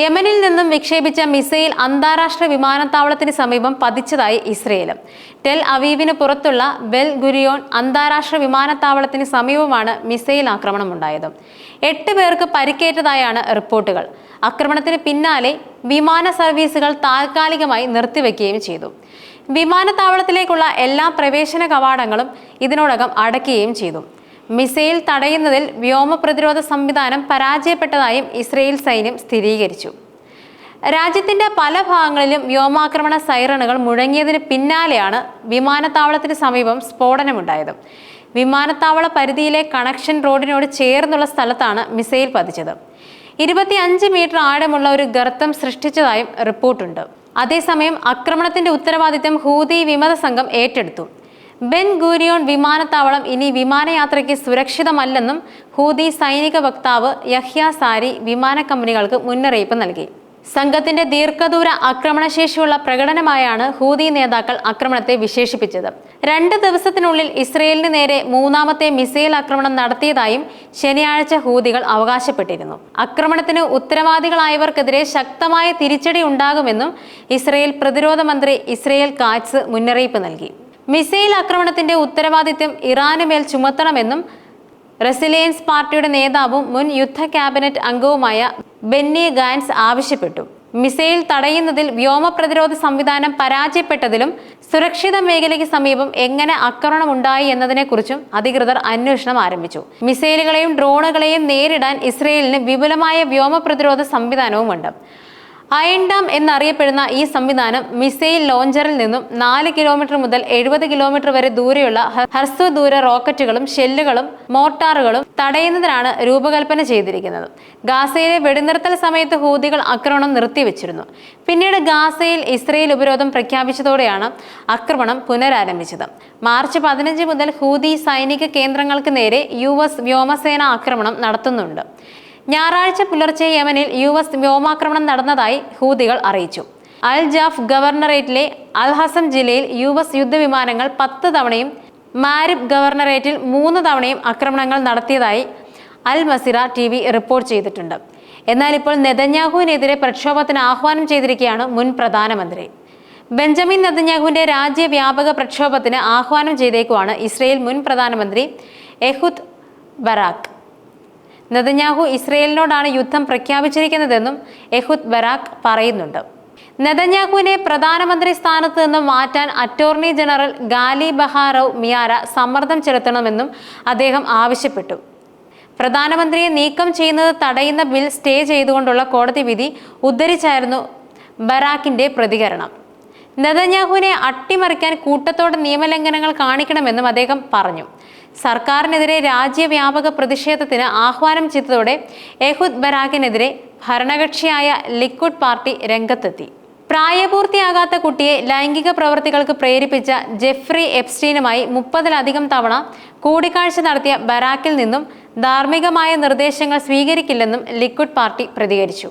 യമനിൽ നിന്നും വിക്ഷേപിച്ച മിസൈൽ അന്താരാഷ്ട്ര വിമാനത്താവളത്തിന് സമീപം പതിച്ചതായി ഇസ്രയേലും. ടെൽ അവീവിന് പുറത്തുള്ള ബെൽ ഗുരിയോൺ അന്താരാഷ്ട്ര വിമാനത്താവളത്തിന് സമീപമാണ് മിസൈൽ ആക്രമണം ഉണ്ടായത് എട്ട് പേർക്ക് പരിക്കേറ്റതായാണ് റിപ്പോർട്ടുകൾ. ആക്രമണത്തിന് പിന്നാലെ വിമാന സർവീസുകൾ താൽക്കാലികമായി നിർത്തിവെക്കുകയും ചെയ്തു. വിമാനത്താവളത്തിലേക്കുള്ള എല്ലാ പ്രവേശന കവാടങ്ങളും ഇതിനോടകം അടയ്ക്കുകയും ചെയ്തു. മിസൈൽ തടയുന്നതിൽ വ്യോമ പ്രതിരോധ സംവിധാനം പരാജയപ്പെട്ടതായും ഇസ്രയേൽ സൈന്യം സ്ഥിരീകരിച്ചു. രാജ്യത്തിന്റെ പല ഭാഗങ്ങളിലും വ്യോമാക്രമണ സൈറണുകൾ മുഴങ്ങിയതിന് പിന്നാലെയാണ് വിമാനത്താവളത്തിന് സമീപം സ്ഫോടനമുണ്ടായത്. വിമാനത്താവള പരിധിയിലെ കണക്ഷൻ റോഡിനോട് ചേർന്നുള്ള സ്ഥലത്താണ് മിസൈൽ പതിച്ചത്. ഇരുപത്തിയഞ്ച് മീറ്റർ ആഴമുള്ള ഒരു ഗർത്തം സൃഷ്ടിച്ചതായും റിപ്പോർട്ടുണ്ട്. അതേസമയം ആക്രമണത്തിന്റെ ഉത്തരവാദിത്തം ഹൂതി വിമത സംഘം ഏറ്റെടുത്തു. ബെൻ ഗൂരിയോൺ വിമാനത്താവളം ഇനി വിമാനയാത്രയ്ക്ക് സുരക്ഷിതമല്ലെന്നും ഹൂതി സൈനിക വക്താവ് യഹ്യ സാരി വിമാന കമ്പനികൾക്ക് മുന്നറിയിപ്പ് നൽകി. സംഘത്തിന്റെ ദീർഘദൂര ആക്രമണശേഷിയുള്ള പ്രകടനമായാണ് ഹൂതി നേതാക്കൾ ആക്രമണത്തെ വിശേഷിപ്പിച്ചത്. രണ്ട് ദിവസത്തിനുള്ളിൽ ഇസ്രയേലിന് നേരെ മൂന്നാമത്തെ മിസൈൽ ആക്രമണം നടത്തിയതായും ശനിയാഴ്ച ഹൂതികൾ അവകാശപ്പെട്ടിരുന്നു. ആക്രമണത്തിന് ഉത്തരവാദികളായവർക്കെതിരെ ശക്തമായ തിരിച്ചടി ഉണ്ടാകുമെന്നും ഇസ്രയേൽ പ്രതിരോധ മന്ത്രി ഇസ്രയേൽ കാറ്റ്സ് മുന്നറിയിപ്പ് നൽകി. മിസൈൽ ആക്രമണത്തിന്റെ ഉത്തരവാദിത്വം ഇറാന് മേൽ ചുമത്തണമെന്നും റെസിലിയൻസ് പാർട്ടിയുടെ നേതാവും മുൻ യുദ്ധ ക്യാബിനറ്റ് അംഗവുമായ ബെന്നി ഗാൻസ് ആവശ്യപ്പെട്ടു. മിസൈൽ തടയുന്നതിൽ വ്യോമ പ്രതിരോധ സംവിധാനം പരാജയപ്പെട്ടതിലും സുരക്ഷിത മേഖലയ്ക്ക് സമീപം എങ്ങനെ ആക്രമണം ഉണ്ടായി എന്നതിനെക്കുറിച്ചും അധികൃതർ അന്വേഷണം ആരംഭിച്ചു. മിസൈലുകളെയും ഡ്രോണുകളെയും നേരിടാൻ ഇസ്രയേലിന് വിപുലമായ വ്യോമ പ്രതിരോധ സംവിധാനവുമുണ്ട്. അയൺ ഡാം എന്നറിയപ്പെടുന്ന ഈ സംവിധാനം മിസൈൽ ലോഞ്ചറിൽ നിന്നും നാല് കിലോമീറ്റർ മുതൽ എഴുപത് കിലോമീറ്റർ വരെ ദൂരെയുള്ള ഹ്രസ്വദൂര റോക്കറ്റുകളും ഷെല്ലുകളും മോർട്ടാറുകളും തടയുന്നതിനാണ് രൂപകൽപ്പന ചെയ്തിരിക്കുന്നത്. ഗാസയിലെ വെടിനിർത്തൽ സമയത്ത് ഹൂതികൾ ആക്രമണം നിർത്തിവെച്ചിരുന്നു. പിന്നീട് ഗാസയിൽ ഇസ്രയേൽ ഉപരോധം പ്രഖ്യാപിച്ചതോടെയാണ് ആക്രമണം പുനരാരംഭിച്ചത്. മാർച്ച് പതിനഞ്ച് മുതൽ ഹൂതി സൈനിക കേന്ദ്രങ്ങൾക്ക് നേരെ യു വ്യോമസേന ആക്രമണം നടത്തുന്നുണ്ട്. ഞായറാഴ്ച പുലർച്ചെ യമനിൽ യു എസ് വ്യോമാക്രമണം നടന്നതായി ഹൂതികൾ അറിയിച്ചു. അൽ ജാഫ് ഗവർണറേറ്റിലെ അൽ ജില്ലയിൽ യു എസ് യുദ്ധവിമാനങ്ങൾ പത്ത് തവണയും മാരിബ് ഗവർണറേറ്റിൽ മൂന്ന് തവണയും ആക്രമണങ്ങൾ നടത്തിയതായി Al Masirah T V report ചെയ്തിട്ടുണ്ട്. എന്നാൽ ഇപ്പോൾ നെതന്യാഹുവിനെതിരെ പ്രക്ഷോഭത്തിന് ആഹ്വാനം ചെയ്തിരിക്കുകയാണ് മുൻ പ്രധാനമന്ത്രി. ബെഞ്ചമിൻ നെതന്യാഹുവിന്റെ രാജ്യവ്യാപക പ്രക്ഷോഭത്തിന് ആഹ്വാനം ചെയ്തേക്കുവാണ് ഇസ്രയേൽ മുൻ പ്രധാനമന്ത്രി എഹുദ് ബറാക്ക് നെതന്യാഹു ഇസ്രയേലിനോടാണ് യുദ്ധം പ്രഖ്യാപിച്ചിരിക്കുന്നതെന്നും എഹുദ് ബരാഖ് പറയുന്നുണ്ട്. നെതന്യാഹുവിനെ പ്രധാനമന്ത്രി സ്ഥാനത്ത് നിന്ന് മാറ്റാൻ അറ്റോർണി ജനറൽ ഗാലി ബഹാറവ് മിയാര സമ്മർദ്ദം ചെലുത്തണമെന്നും അദ്ദേഹം ആവശ്യപ്പെട്ടു. പ്രധാനമന്ത്രിയെ നീക്കം ചെയ്യുന്നത് തടയുന്ന ബിൽ സ്റ്റേ ചെയ്തുകൊണ്ടുള്ള കോടതി വിധി ഉദ്ധരിച്ചായിരുന്നു ബറാക്കിന്റെ പ്രതികരണം. നെതന്യാഹുവിനെ അട്ടിമറിക്കാൻ കൂട്ടത്തോടെ നിയമലംഘനങ്ങൾ കാണിക്കണമെന്നും അദ്ദേഹം പറഞ്ഞു. സർക്കാരിനെതിരെ രാജ്യവ്യാപക പ്രതിഷേധത്തിന് ആഹ്വാനം ചെയ്തതോടെ എഹുദ് ബരാഖിനെതിരെ ഭരണകക്ഷിയായ ലിക്വിഡ് പാർട്ടി രംഗത്തെത്തി. പ്രായപൂർത്തിയാകാത്ത കുട്ടിയെ ലൈംഗിക പ്രവൃത്തികൾക്ക് പ്രേരിപ്പിച്ച ജെഫ്രി എപ്സ്റ്റീനുമായി മുപ്പതിലധികം തവണ കൂടിക്കാഴ്ച നടത്തിയ ബരാക്കിൽ നിന്നും ധാർമ്മികമായ നിർദ്ദേശങ്ങൾ സ്വീകരിക്കില്ലെന്നും ലിക്വിഡ് പാർട്ടി പ്രതികരിച്ചു.